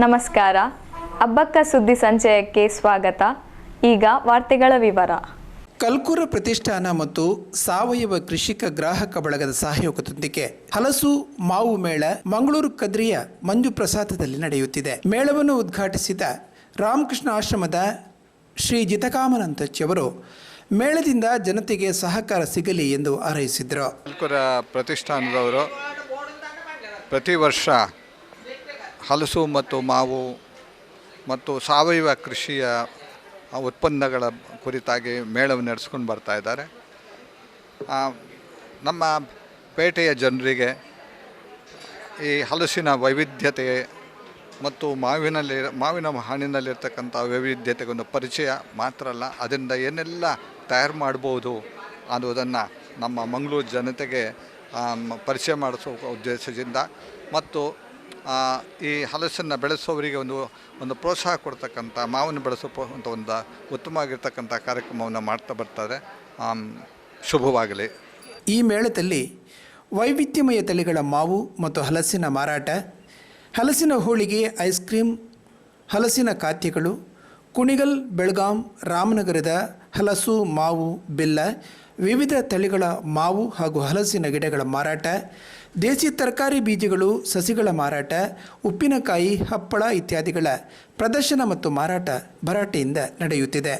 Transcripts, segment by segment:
ನಮಸ್ಕಾರ. ಹಬ್ಬಕ್ಕ ಸುದ್ದಿ ಸಂಚಯಕ್ಕೆ ಸ್ವಾಗತ. ಈಗ ವಾರ್ತೆಗಳ ವಿವರ. ಕಲ್ಕುರ ಪ್ರತಿಷ್ಠಾನ ಮತ್ತು ಸಾವಯವ ಕೃಷಿಕ ಗ್ರಾಹಕ ಬಳಗದ ಸಹಯೋಗದೊಂದಿಗೆ ಹಲಸು ಮಾವು ಮೇಳ ಮಂಗಳೂರು ಕದ್ರಿಯ ಮಂಜು ಪ್ರಸಾದದಲ್ಲಿ ನಡೆಯುತ್ತಿದೆ. ಮೇಳವನ್ನು ಉದ್ಘಾಟಿಸಿದ ರಾಮಕೃಷ್ಣ ಆಶ್ರಮದ ಶ್ರೀ ಜಿತಕಾಮನಂತಚ್ಚಿಯವರು ಮೇಳದಿಂದ ಜನತೆಗೆ ಸಹಕಾರ ಸಿಗಲಿ ಎಂದು ಹಾರೈಸಿದರು. ಕಲ್ಕುರ ಪ್ರತಿಷ್ಠಾನದವರು ಪ್ರತಿ ವರ್ಷ ಹಲಸು ಮತ್ತು ಮಾವು ಮತ್ತು ಸಾವಯವ ಕೃಷಿಯ ಉತ್ಪನ್ನಗಳ ಕುರಿತಾಗಿ ಮೇಳವನ್ನು ನಡೆಸ್ಕೊಂಡು ಬರ್ತಾ ಇದ್ದಾರೆ. ನಮ್ಮ ಪೇಟೆಯ ಜನರಿಗೆ ಈ ಹಲಸಿನ ವೈವಿಧ್ಯತೆ ಮತ್ತು ಮಾವಿನಲ್ಲಿ, ಮಾವಿನ ಹಣ್ಣಿನಲ್ಲಿರ್ತಕ್ಕಂಥ ವೈವಿಧ್ಯತೆಗೆ ಒಂದು ಪರಿಚಯ ಮಾತ್ರ ಅಲ್ಲ, ಅದರಿಂದ ಏನೆಲ್ಲ ತಯಾರು ಮಾಡ್ಬೋದು ಅನ್ನೋದನ್ನು ನಮ್ಮ ಮಂಗಳೂರು ಜನತೆಗೆ ಪರಿಚಯ ಮಾಡಿಸೋ ಉದ್ದೇಶದಿಂದ ಮತ್ತು ಈ ಹಲಸನ್ನು ಬೆಳೆಸೋವರಿಗೆ ಒಂದು ಒಂದು ಪ್ರೋತ್ಸಾಹ ಕೊಡ್ತಕ್ಕಂಥ ಮಾವನ್ನು ಬೆಳೆಸೋ ಒಂದು ಉತ್ತಮ ಉತ್ತಮವಾಗಿರ್ತಕ್ಕಂಥ ಕಾರ್ಯಕ್ರಮವನ್ನು ಮಾಡ್ತಾ ಬರ್ತಾರೆ. ಶುಭವಾಗಲಿ. ಈ ಮೇಳದಲ್ಲಿ ವೈವಿಧ್ಯಮಯ ತಳಿಗಳ ಮಾವು ಮತ್ತು ಹಲಸಿನ ಮಾರಾಟ, ಹಲಸಿನ ಹೋಳಿಗೆ, ಐಸ್ ಕ್ರೀಮ್, ಹಲಸಿನ ಖಾದ್ಯಗಳು ಕುಣಿಗಲ್, ಬೆಳಗಾಂ, ರಾಮನಗರದ ಹಲಸು, ಮಾವು, ಬೆಲ್ಲ, ವಿವಿಧ ತಳಿಗಳ ಮಾವು ಹಾಗೂ ಹಲಸಿನ ಗಿಡಗಳ ಮಾರಾಟ, ದೇಸಿ ತರಕಾರಿ ಬೀಜಗಳು, ಸಸಿಗಳ ಮಾರಾಟ, ಉಪ್ಪಿನಕಾಯಿ, ಹಪ್ಪಳ ಇತ್ಯಾದಿಗಳ ಪ್ರದರ್ಶನ ಮತ್ತು ಮಾರಾಟ ಭರಾಟೆಯಿಂದ ನಡೆಯುತ್ತಿದೆ.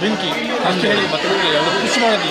ಬೆಂಕಿ. ಅಷ್ಟು ಹೇಳಿ ಮತ್ತೆ ಅವರು ಖುಷಿ ಮಾಡೋದು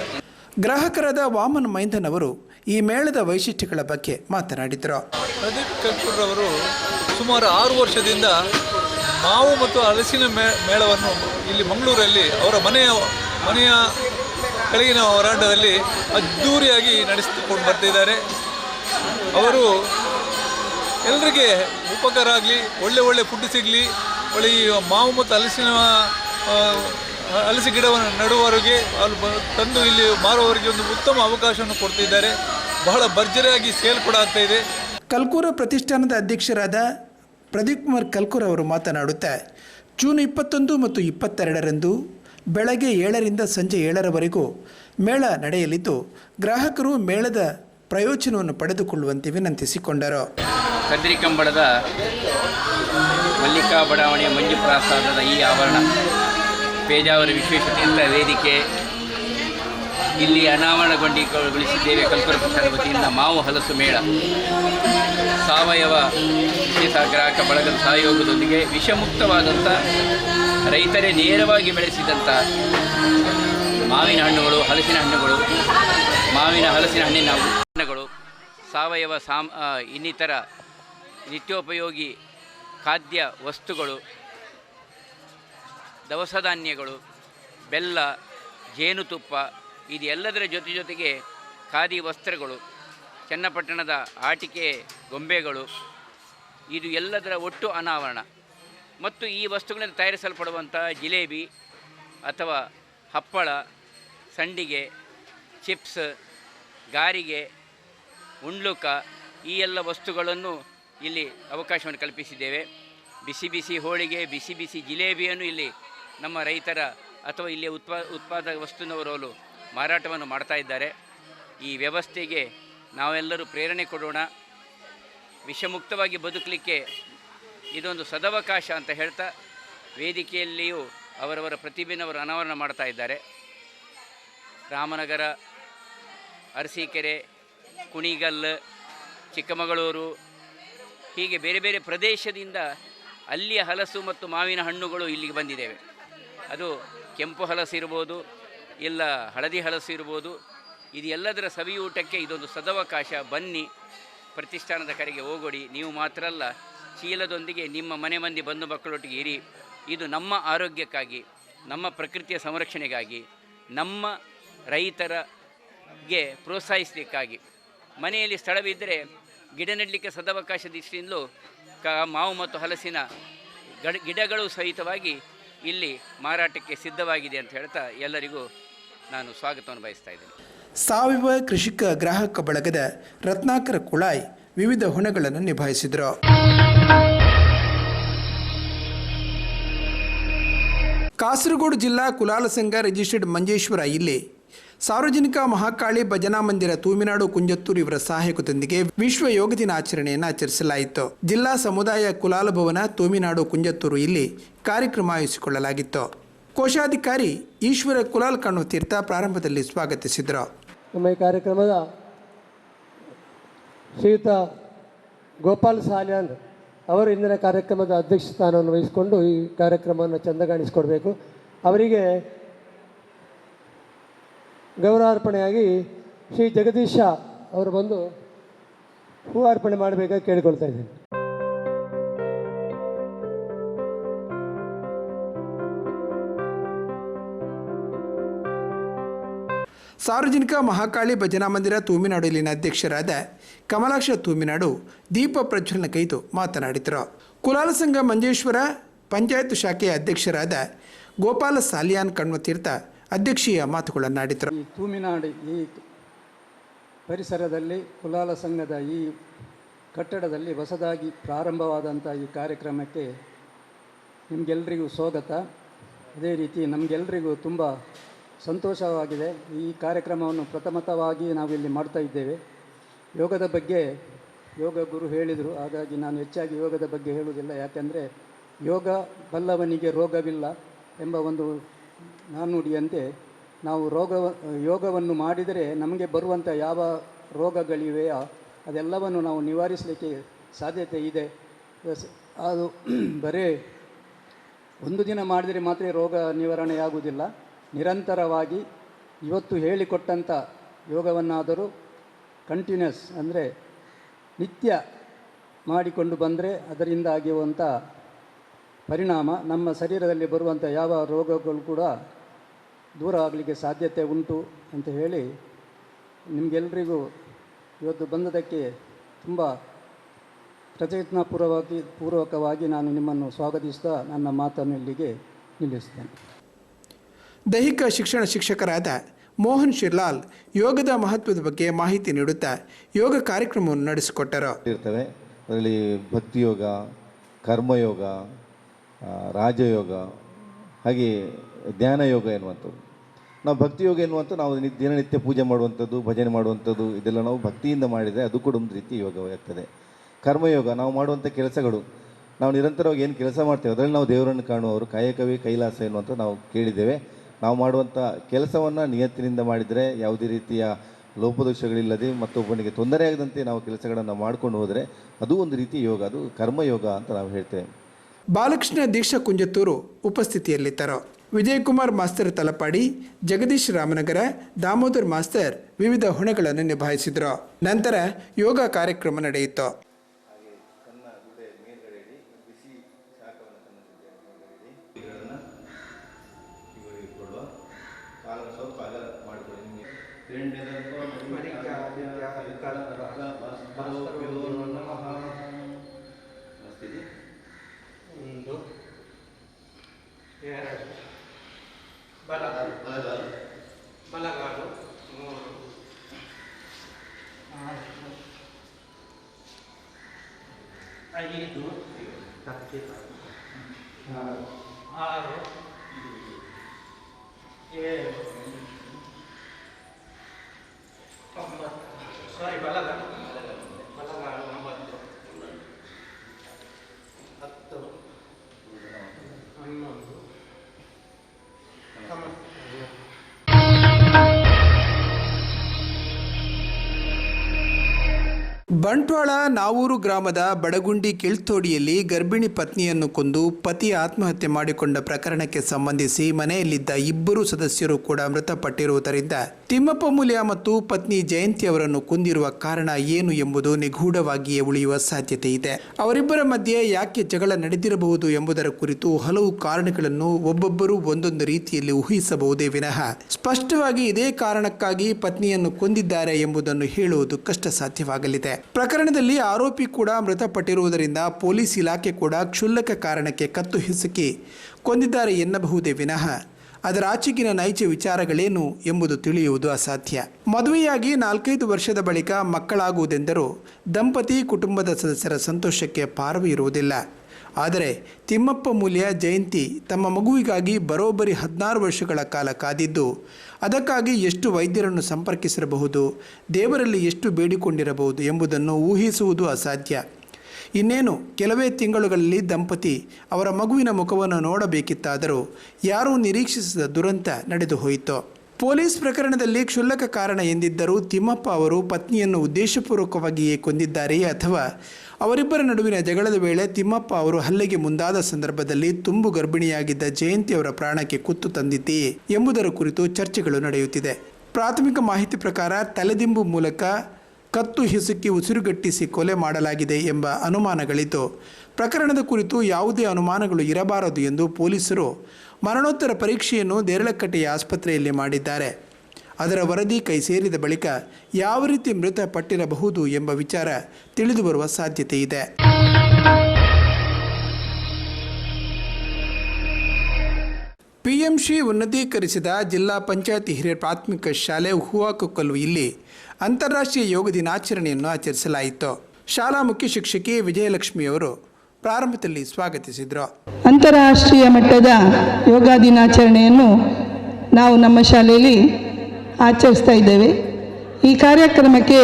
ಗ್ರಾಹಕರಾದ ವಾಮನ್ ಮೈಂದನ್ ಅವರು ಈ ಮೇಳದ ವೈಶಿಷ್ಟ್ಯಗಳ ಬಗ್ಗೆ ಮಾತನಾಡಿದರು. ಪ್ರದೀಪ್ ಕಲ್ಕುರ್ರವರು ಸುಮಾರು ಆರು ವರ್ಷದಿಂದ ಮಾವು ಮತ್ತು ಹಲಸಿನ ಮೇ, ಮೇಳವನ್ನು ಇಲ್ಲಿ ಮಂಗಳೂರಲ್ಲಿ ಅವರ ಮನೆಯ ಮನೆಯ ಕೆಳಗಿನ ಹೋರಾಟದಲ್ಲಿ ಅದ್ಧೂರಿಯಾಗಿ ನಡೆಸಿಕೊಂಡು ಬರ್ತಿದ್ದಾರೆ. ಅವರು ಎಲ್ಲರಿಗೆ ಉಪಕಾರ ಆಗಲಿ ಒಳ್ಳೆ ಒಳ್ಳೆ ಫುಡ್ ಸಿಗಲಿ, ಒಳ್ಳೆ ಮಾವು ಮತ್ತು ಹಲಸಿನ ಹಲಸು ಗಿಡವನ್ನು ನೆಡುವವರಿಗೆ ಅಲ್ಲಿ ಬ- ತಂದು ಇಲ್ಲಿ ಮಾರುವವರಿಗೆ ಒಂದು ಉತ್ತಮ ಅವಕಾಶವನ್ನು ಕೊಡ್ತಿದ್ದಾರೆ. ಬಹಳ ಭರ್ಜರಿಯಾಗಿ ಸೇಲ್ ಕೂಡ ಆಗ್ತಾ ಇದೆ. ಕಲ್ಕೂರ ಪ್ರತಿಷ್ಠಾನದ ಅಧ್ಯಕ್ಷರಾದ ಪ್ರದೀಪ್ ಕುಮಾರ್ ಕಲ್ಕೂರ್ ಅವರು ಮಾತನಾಡುತ್ತಾ ಜೂನ್ ಇಪ್ಪತ್ತೊಂದು ಮತ್ತು ಇಪ್ಪತ್ತೆರಡರಂದು ಬೆಳಗ್ಗೆ ಏಳರಿಂದ ಸಂಜೆ ಏಳರವರೆಗೂ ಮೇಳ ನಡೆಯಲಿದ್ದು ಗ್ರಾಹಕರು ಮೇಳದ ಪ್ರಯೋಜನವನ್ನು ಪಡೆದುಕೊಳ್ಳುವಂತೆ ವಿನಂತಿಸಿಕೊಂಡರು. ಕದ್ರಿ ಕಂಬಳದ ಮಲ್ಲಿಕಾ ಬಡಾವಣೆಯ ಮಂಜು ಪ್ರಸಾದದ ಈ ಆವರಣ ಪೇಜಾವರ ವಿಶ್ವೇಶತೀರ್ಥ ವೇದಿಕೆ ಇಲ್ಲಿ ಅನಾವರಣಗೊಂಡಿಗೊಳಿಸಿದ್ದೇವೆ ಕಲ್ಪರ ಪ್ರಚಾರ ವತಿಯಿಂದ ಮಾವು ಹಲಸು ಮೇಳ. ಸಾವಯವ ಗ್ರಾಹಕ ಬಳಗದ ಸಹಯೋಗದೊಂದಿಗೆ ವಿಷಮುಕ್ತವಾದಂಥ ರೈತರೇ ನೇರವಾಗಿ ಬೆಳೆಸಿದಂಥ ಮಾವಿನ ಹಣ್ಣುಗಳು, ಹಲಸಿನ ಹಣ್ಣುಗಳು, ಮಾವಿನ ಹಲಸಿನ ಹಣ್ಣಿನ ಉತ್ಪನ್ನಗಳು ಸಾವಯವ ಸಾಮ್ ಇನ್ನಿತರ ನಿತ್ಯೋಪಯೋಗಿ ಖಾದ್ಯ ವಸ್ತುಗಳು ದವಸ ಧಾನ್ಯಗಳು ಬೆಲ್ಲ, ಜೇನುತುಪ್ಪ ಇದೆಲ್ಲದರ ಜೊತೆ ಜೊತೆಗೆ ಖಾದಿ ವಸ್ತ್ರಗಳು, ಚನ್ನಪಟ್ಟಣದ ಆಟಿಕೆ ಗೊಂಬೆಗಳು, ಇದು ಎಲ್ಲದರ ಒಟ್ಟು ಅನಾವರಣ. ಮತ್ತು ಈ ವಸ್ತುಗಳಿಂದ ತಯಾರಿಸಲ್ಪಡುವಂಥ ಜಿಲೇಬಿ ಅಥವಾ ಹಪ್ಪಳ, ಸಂಡಿಗೆ, ಚಿಪ್ಸ್, ಗಾರಿಗೆ ಉಂಡ್ಲುಕ ಈ ಎಲ್ಲ ವಸ್ತುಗಳನ್ನು ಇಲ್ಲಿ ಅವಕಾಶವನ್ನು ಕಲ್ಪಿಸಿದ್ದೇವೆ. ಬಿಸಿ ಬಿಸಿ ಹೋಳಿಗೆ, ಬಿಸಿ ಬಿಸಿ ಜಿಲೇಬಿಯನ್ನು ಇಲ್ಲಿ ನಮ್ಮ ರೈತರ ಅಥವಾ ಇಲ್ಲಿ ಉತ್ಪಾ ಉತ್ಪಾದಕ ವಸ್ತುನವರು ಮಾರಾಟವನ್ನು ಮಾಡ್ತಾ ಇದ್ದಾರೆ. ಈ ವ್ಯವಸ್ಥೆಗೆ ನಾವೆಲ್ಲರೂ ಪ್ರೇರಣೆ ಕೊಡೋಣ. ವಿಷಮುಕ್ತವಾಗಿ ಬದುಕಲಿಕ್ಕೆ ಇದೊಂದು ಸದವಕಾಶ ಅಂತ ಹೇಳ್ತಾ ವೇದಿಕೆಯಲ್ಲಿಯೂ ಅವರವರ ಪ್ರತಿಭೆನವರು ಅನಾವರಣ ಮಾಡ್ತಾ ಇದ್ದಾರೆ. ರಾಮನಗರ, ಅರಸೀಕೆರೆ, ಕುಣಿಗಲ್, ಚಿಕ್ಕಮಗಳೂರು, ಹೀಗೆ ಬೇರೆ ಬೇರೆ ಪ್ರದೇಶದಿಂದ ಅಲ್ಲಿಯ ಹಲಸು ಮತ್ತು ಮಾವಿನ ಹಣ್ಣುಗಳು ಇಲ್ಲಿಗೆ ಬಂದಿದ್ದೇವೆ. ಅದು ಕೆಂಪು ಹಲಸು ಇರ್ಬೋದು, ಇಲ್ಲ ಹಳದಿ ಹಲಸು ಇರ್ಬೋದು, ಇದು ಎಲ್ಲದರ ಸವಿಯೂಟಕ್ಕೆ ಇದೊಂದು ಸದವಕಾಶ. ಬನ್ನಿ, ಪ್ರತಿಷ್ಠಾನದ ಕಡೆಗೆ ಹೋಗೋಡಿ. ನೀವು ಮಾತ್ರ ಅಲ್ಲ, ಚೀಲದೊಂದಿಗೆ ನಿಮ್ಮ ಮನೆ ಮಂದಿ ಬಂಧು ಮಕ್ಕಳೊಟ್ಟಿಗೆ ಇರಿ. ಇದು ನಮ್ಮ ಆರೋಗ್ಯಕ್ಕಾಗಿ, ನಮ್ಮ ಪ್ರಕೃತಿಯ ಸಂರಕ್ಷಣೆಗಾಗಿ, ನಮ್ಮ ರೈತರಿಗೆ ಪ್ರೋತ್ಸಾಹಿಸಲಿಕ್ಕಾಗಿ. ಮನೆಯಲ್ಲಿ ಸ್ಥಳವಿದ್ದರೆ ಗಿಡ ನೆಡಲಿಕ್ಕೆ ಸದವಕಾಶ ದೃಷ್ಟಿಯಿಂದಲೂ ಕ, ಮಾವು ಮತ್ತು ಹಲಸಿನ ಗಡ ಗಿಡಗಳು ಸಹಿತವಾಗಿ ಇಲ್ಲಿ ಮಾರಾಟಕ್ಕೆ ಸಿದ್ಧವಾಗಿದೆ ಅಂತ ಹೇಳ್ತಾ ಎಲ್ಲರಿಗೂ ನಾನು ಸ್ವಾಗತವನ್ನು ಬಯಸ್ತಾ ಇದ್ದೇನೆ. ಸಾವಯವ ಕೃಷಿಕ ಗ್ರಾಹಕ ಬಳಗದ ರತ್ನಾಕರ ಕುಳಾಯ್ ವಿವಿಧ ಹೊಣೆಗಳನ್ನು ನಿಭಾಯಿಸಿದರು. ಕಾಸರಗೋಡು ಜಿಲ್ಲಾ ಕುಲಾಲ ಸಂಘ ರಿಜಿಸ್ಟರ್ಡ್ ಮಂಜೇಶ್ವರ ಇಲ್ಲಿ ಸಾರ್ವಜನಿಕ ಮಹಾಕಾಳಿ ಭಜನಾ ಮಂದಿರ ತೂಮಿನಾಡು ಕುಂಜತ್ತೂರು ಇವರ ಸಹಾಯಕದೊಂದಿಗೆ ವಿಶ್ವ ಯೋಗ ದಿನ ಆಚರಣೆಯನ್ನು ಆಚರಿಸಲಾಯಿತು. ಜಿಲ್ಲಾ ಸಮುದಾಯ ಕುಲಾಲ ಭವನ ತೂಮಿನಾಡು ಕುಂಜತ್ತೂರು ಇಲ್ಲಿ ಕಾರ್ಯಕ್ರಮ ಆಯೋಜಿಸಿಕೊಳ್ಳಲಾಗಿತ್ತು. ಕೋಶಾಧಿಕಾರಿ ಈಶ್ವರ ಕುಲಾಲ್ ಕಣ್ಣು ತೀರ್ಥ ಪ್ರಾರಂಭದಲ್ಲಿ ಸ್ವಾಗತಿಸಿದರು. ನಮ್ಮ ಈ ಕಾರ್ಯಕ್ರಮದ ಶ್ರೀಯುತ ಗೋಪಾಲ್ ಸಾಲ್ಯಾನ್ ಅವರು ಇಂದಿನ ಕಾರ್ಯಕ್ರಮದ ಅಧ್ಯಕ್ಷ ಸ್ಥಾನವನ್ನು ವಹಿಸಿಕೊಂಡು ಈ ಕಾರ್ಯಕ್ರಮವನ್ನು ಚಂದಗಾಣಿಸಿಕೊಡ್ಬೇಕು. ಅವರಿಗೆ ಗೌರವಾರ್ಪಣೆಯಾಗಿ ಶ್ರೀ ಜಗದೀಶ ಅವರು ಬಂದು ಹೂ ಅರ್ಪಣೆ ಮಾಡಬೇಕಾಗಿ ಕೇಳಿಕೊಳ್ತಾ ಇದ್ದೀನಿ. ಸಾರ್ವಜನಿಕ ಮಹಾಕಾಳಿ ಭಜನಾ ಮಂದಿರ ತೂಮಿನಾಡು ಇಲ್ಲಿನ ಅಧ್ಯಕ್ಷರಾದ ಕಮಲಾಕ್ಷ ತೂಮಿನಾಡು ದೀಪ ಪ್ರಜ್ವಲನ ಕೈದು ಮಾತನಾಡಿದರು. ಕುಲಾಲ ಸಂಘ ಮಂಜೇಶ್ವರ ಪಂಚಾಯತ್ ಶಾಖೆಯ ಅಧ್ಯಕ್ಷರಾದ ಗೋಪಾಲ ಸಾಲಿಯಾನ್ ಕಣ್ವತೀರ್ಥ ಅಧ್ಯಕ್ಷೀಯ ಮಾತುಗಳನ್ನಾಡಿದರು ಈ ತೂಮಿನಾಡಿ ಈ ಪರಿಸರದಲ್ಲಿ ಕುಲಾಲ ಸಂಘದ ಈ ಕಟ್ಟಡದಲ್ಲಿ ಹೊಸದಾಗಿ ಪ್ರಾರಂಭವಾದಂಥ ಈ ಕಾರ್ಯಕ್ರಮಕ್ಕೆ ನಿಮಗೆಲ್ಲರಿಗೂ ಸ್ವಾಗತ. ಅದೇ ರೀತಿ ನಮಗೆಲ್ಲರಿಗೂ ತುಂಬ ಸಂತೋಷವಾಗಿದೆ. ಈ ಕಾರ್ಯಕ್ರಮವನ್ನು ಪ್ರಥಮತವಾಗಿ ನಾವಿಲ್ಲಿ ಮಾಡ್ತಾ ಇದ್ದೇವೆ. ಯೋಗದ ಬಗ್ಗೆ ಯೋಗ ಗುರು ಹೇಳಿದರು. ಹಾಗಾಗಿ ನಾನು ಹೆಚ್ಚಾಗಿ ಯೋಗದ ಬಗ್ಗೆ ಹೇಳುವುದಿಲ್ಲ. ಯಾಕೆಂದರೆ ಯೋಗ ಬಲ್ಲವನಿಗೆ ರೋಗವಿಲ್ಲ ಎಂಬ ಒಂದು ನಾಣ್ಣುಡಿಯಂತೆ ನಾವು ರೋಗ, ಯೋಗವನ್ನು ಮಾಡಿದರೆ ನಮಗೆ ಬರುವಂಥ ಯಾವ ರೋಗಗಳಿವೆಯೋ ಅದೆಲ್ಲವನ್ನು ನಾವು ನಿವಾರಿಸಲಿಕ್ಕೆ ಸಾಧ್ಯತೆ ಇದೆ. ಅದು ಬರೇ ಒಂದು ದಿನ ಮಾಡಿದರೆ ಮಾತ್ರ ರೋಗ ನಿವಾರಣೆಯಾಗುವುದಿಲ್ಲ. ನಿರಂತರವಾಗಿ ಇವತ್ತು ಹೇಳಿಕೊಟ್ಟಂಥ ಯೋಗವನ್ನಾದರೂ ಕಂಟಿನ್ಯೂಸ್ ಅಂದರೆ ನಿತ್ಯ ಮಾಡಿಕೊಂಡು ಬಂದರೆ ಅದರಿಂದ ಆಗಿರುವಂಥ ಪರಿಣಾಮ ನಮ್ಮ ಶರೀರದಲ್ಲಿ ಬರುವಂಥ ಯಾವ ರೋಗಗಳು ಕೂಡ ದೂರ ಆಗಲಿಕ್ಕೆ ಸಾಧ್ಯತೆ ಉಂಟು ಅಂತ ಹೇಳಿ ನಿಮಗೆಲ್ಲರಿಗೂ ಇವತ್ತು ಬಂದದಕ್ಕೆ ತುಂಬ ಪ್ರಯತ್ನಪೂರ್ವವಾಗಿ ಪೂರ್ವಕವಾಗಿ ನಾನು ನಿಮ್ಮನ್ನು ಸ್ವಾಗತಿಸ್ತಾ ನನ್ನ ಮಾತನ್ನು ಇಲ್ಲಿಗೆ ನಿಲ್ಲಿಸ್ತೇನೆ. ದೈಹಿಕ ಶಿಕ್ಷಣ ಶಿಕ್ಷಕರಾದ ಮೋಹನ್ ಶಿರ್ಲಾಲ್ ಯೋಗದ ಮಹತ್ವದ ಬಗ್ಗೆ ಮಾಹಿತಿ ನೀಡುತ್ತಾ ಯೋಗ ಕಾರ್ಯಕ್ರಮವನ್ನು ನಡೆಸಿಕೊಟ್ಟರು. ಇರ್ತವೆ ಅದರಲ್ಲಿ ಭಕ್ತಿಯೋಗ ಕರ್ಮಯೋಗ ರಾಜಯೋಗ, ಹಾಗೆ ಧ್ಯಾನ ಯೋಗ ಎನ್ನುವಂಥದ್ದು. ನಾವು ಭಕ್ತಿ ಯೋಗ ಎನ್ನುವಂಥ ನಾವು ದಿನನಿತ್ಯ ಪೂಜೆ ಮಾಡುವಂಥದ್ದು, ಭಜನೆ ಮಾಡುವಂಥದ್ದು, ಇದೆಲ್ಲ ನಾವು ಭಕ್ತಿಯಿಂದ ಮಾಡಿದರೆ ಅದು ಕೂಡ ಒಂದು ರೀತಿ ಯೋಗವಾಗ್ತದೆ. ಕರ್ಮಯೋಗ, ನಾವು ಮಾಡುವಂಥ ಕೆಲಸಗಳು, ನಾವು ನಿರಂತರವಾಗಿ ಏನು ಕೆಲಸ ಮಾಡ್ತೇವೆ, ಅದರಲ್ಲಿ ನಾವು ದೇವರನ್ನು ಕಾಣುವವರು, ಕಾಯಕವಿ ಕೈಲಾಸ ಎನ್ನುವಂಥ ನಾವು ಕೇಳಿದ್ದೇವೆ. ನಾವು ಮಾಡುವಂಥ ಕೆಲಸವನ್ನು ನಿಯತ್ತಿನಿಂದ ಮಾಡಿದರೆ ಯಾವುದೇ ರೀತಿಯ ಲೋಪದೋಷಗಳಿಲ್ಲದೆ ಮತ್ತೊಬ್ಬನಿಗೆ ತೊಂದರೆಯಾಗದಂತೆ ನಾವು ಕೆಲಸಗಳನ್ನು ಮಾಡ್ಕೊಂಡು ಹೋದರೆ ಅದು ಒಂದು ರೀತಿ ಯೋಗ, ಅದು ಕರ್ಮಯೋಗ ಅಂತ ನಾವು ಹೇಳ್ತೇವೆ. ಬಾಲಕೃಷ್ಣ ದೀಕ್ಷಾ ಕುಂಜತ್ತೂರು ಉಪಸ್ಥಿತಿಯಲ್ಲಿದ್ದರು. ವಿಜಯಕುಮಾರ್ ಮಾಸ್ತರ್ ತಲಪಾಡಿ, ಜಗದೀಶ್ ರಾಮನಗರ, ದಾಮೋದರ್ ಮಾಸ್ತರ್ ವಿವಿಧ ಹೊಣೆಗಳನ್ನು ನಿಭಾಯಿಸಿದರು. ನಂತರ ಯೋಗ ಕಾರ್ಯಕ್ರಮ ನಡೆಯಿತು. ಮಾಡಿಕೊಳ್ಳಿ. Yes. ಬಂಟ್ವಾಳ ನಾವೂರು ಗ್ರಾಮದ ಬಡಗುಂಡಿ ಕಿಳ್ತೋಡಿಯಲ್ಲಿ ಗರ್ಭಿಣಿ ಪತ್ನಿಯನ್ನು ಕೊಂದು ಪತಿ ಆತ್ಮಹತ್ಯೆ ಮಾಡಿಕೊಂಡ ಪ್ರಕರಣಕ್ಕೆ ಸಂಬಂಧಿಸಿ ಮನೆಯಲ್ಲಿದ್ದ ಇಬ್ಬರು ಸದಸ್ಯರು ಕೂಡ ಮೃತಪಟ್ಟಿರುವುದರಿಂದ ತಿಮ್ಮಪ್ಪ ಮೂಲ್ಯ ಮತ್ತು ಪತ್ನಿ ಜಯಂತಿ ಅವರನ್ನು ಕೊಂದಿರುವ ಕಾರಣ ಏನು ಎಂಬುದು ನಿಗೂಢವಾಗಿಯೇ ಉಳಿಯುವ ಸಾಧ್ಯತೆ ಇದೆ. ಅವರಿಬ್ಬರ ಮಧ್ಯೆ ಯಾಕೆ ಜಗಳ ನಡೆದಿರಬಹುದು ಎಂಬುದರ ಕುರಿತು ಹಲವು ಕಾರಣಗಳನ್ನು ಒಬ್ಬೊಬ್ಬರು ಒಂದೊಂದು ರೀತಿಯಲ್ಲಿ ಊಹಿಸಬಹುದೇ ವಿನಃ. ಸ್ಪಷ್ಟವಾಗಿ ಇದೇ ಕಾರಣಕ್ಕಾಗಿ ಪತ್ನಿಯನ್ನು ಕೊಂದಿದ್ದಾರೆ ಎಂಬುದನ್ನು ಹೇಳುವುದು ಕಷ್ಟ ಸಾಧ್ಯವಾಗಲಿದೆ ಪ್ರಕರಣದಲ್ಲಿ ಆರೋಪಿ ಕೂಡ ಮೃತಪಟ್ಟಿರುವುದರಿಂದ ಪೊಲೀಸ್ ಇಲಾಖೆ ಕೂಡ ಕ್ಷುಲ್ಲಕ ಕಾರಣಕ್ಕೆ ಕತ್ತು ಹಿಸುಕಿ ಕೊಂದಿದ್ದಾರೆ ಎನ್ನಬಹುದೇ ವಿನಃ. ಅದರ ಆಚೆಗಿನ ನೈಜ ವಿಚಾರಗಳೇನು ಎಂಬುದು ತಿಳಿಯುವುದು ಅಸಾಧ್ಯ. ಮದುವೆಯಾಗಿ ನಾಲ್ಕೈದು ವರ್ಷದ ಬಳಿಕ ಮಕ್ಕಳಾಗುವುದೆಂದರೂ ದಂಪತಿ ಕುಟುಂಬದ ಸದಸ್ಯರ ಸಂತೋಷಕ್ಕೆ ಪಾರವು ಇರುವುದಿಲ್ಲ. ಆದರೆ ತಿಮ್ಮಪ್ಪ ಮೂಲ್ಯ ಜಯಂತಿ ತಮ್ಮ ಮಗುವಿಗಾಗಿ ಬರೋಬ್ಬರಿ ಹದಿನಾರು ವರ್ಷಗಳ ಕಾಲ ಕಾದಿದ್ದು, ಅದಕ್ಕಾಗಿ ಎಷ್ಟು ವೈದ್ಯರನ್ನು ಸಂಪರ್ಕಿಸಿರಬಹುದು, ದೇವರಲ್ಲಿ ಎಷ್ಟು ಬೇಡಿಕೊಂಡಿರಬಹುದು ಎಂಬುದನ್ನು ಊಹಿಸುವುದು ಅಸಾಧ್ಯ. ಇನ್ನೇನು ಕೆಲವೇ ತಿಂಗಳುಗಳಲ್ಲಿ ದಂಪತಿ ಅವರ ಮಗುವಿನ ಮುಖವನ್ನು ನೋಡಬೇಕಿತ್ತಾದರೂ ಯಾರೂ ನಿರೀಕ್ಷಿಸಿದ ದುರಂತ ನಡೆದು ಹೋಯಿತು. ಪೊಲೀಸ್ ಪ್ರಕರಣದಲ್ಲಿ ಕ್ಷುಲ್ಲಕ ಕಾರಣ ಎಂದಿದ್ದರೂ ತಿಮ್ಮಪ್ಪ ಅವರು ಪತ್ನಿಯನ್ನು ಉದ್ದೇಶಪೂರ್ವಕವಾಗಿಯೇ ಕೊಂದಿದ್ದಾರೆಯೇ ಅಥವಾ ಅವರಿಬ್ಬರ ನಡುವಿನ ಜಗಳದ ವೇಳೆ ತಿಮ್ಮಪ್ಪ ಅವರು ಹಲ್ಲೆಗೆ ಮುಂದಾದ ಸಂದರ್ಭದಲ್ಲಿ ತುಂಬು ಗರ್ಭಿಣಿಯಾಗಿದ್ದ ಜಯಂತಿ ಅವರ ಪ್ರಾಣಕ್ಕೆ ಕುತ್ತು ತಂದಿದೆಯೇ ಎಂಬುದರ ಕುರಿತು ಚರ್ಚೆಗಳು ನಡೆಯುತ್ತಿದೆ. ಪ್ರಾಥಮಿಕ ಮಾಹಿತಿ ಪ್ರಕಾರ ತಲೆದಿಂಬು ಮೂಲಕ ಕತ್ತು ಹಿಸುಕಿ ಉಸಿರುಗಟ್ಟಿಸಿ ಕೊಲೆ ಮಾಡಲಾಗಿದೆ ಎಂಬ ಅನುಮಾನಗಳಿತು ಪ್ರಕರಣದ ಕುರಿತು ಯಾವುದೇ ಅನುಮಾನಗಳು ಇರಬಾರದು ಎಂದು ಪೊಲೀಸರು ಮರಣೋತ್ತರ ಪರೀಕ್ಷೆಯನ್ನು ದೇರಳಕಟ್ಟೆಯ ಆಸ್ಪತ್ರೆಯಲ್ಲಿ ಮಾಡಿದ್ದಾರೆ. ಅದರ ವರದಿ ಕೈ ಸೇರಿದ ಬಳಿಕ ಯಾವ ರೀತಿ ಮೃತಪಟ್ಟಿರಬಹುದು ಎಂಬ ವಿಚಾರ ತಿಳಿದುಬರುವ ಸಾಧ್ಯತೆ ಇದೆ. ಪಿಎಂಶಿ ಉನ್ನತೀಕರಿಸಿದ ಜಿಲ್ಲಾ ಪಂಚಾಯತಿ ಹಿರಿಯ ಪ್ರಾಥಮಿಕ ಶಾಲೆ ಹೂವಾಕೊಕ್ಕಲು ಇಲ್ಲಿ ಅಂತಾರಾಷ್ಟ್ರೀಯ ಯೋಗ ದಿನಾಚರಣೆಯನ್ನು ಆಚರಿಸಲಾಯಿತು. ಶಾಲಾ ಮುಖ್ಯ ಶಿಕ್ಷಕಿ ವಿಜಯಲಕ್ಷ್ಮಿಯವರು ಪ್ರಾರಂಭದಲ್ಲಿ ಸ್ವಾಗತಿಸಿದರು. ಅಂತಾರಾಷ್ಟ್ರೀಯ ಮಟ್ಟದ ಯೋಗ ದಿನಾಚರಣೆಯನ್ನು ನಾವು ನಮ್ಮ ಶಾಲೆಯಲ್ಲಿ ಆಚರಿಸ್ತಾ ಇದ್ದೇವೆ. ಈ ಕಾರ್ಯಕ್ರಮಕ್ಕೆ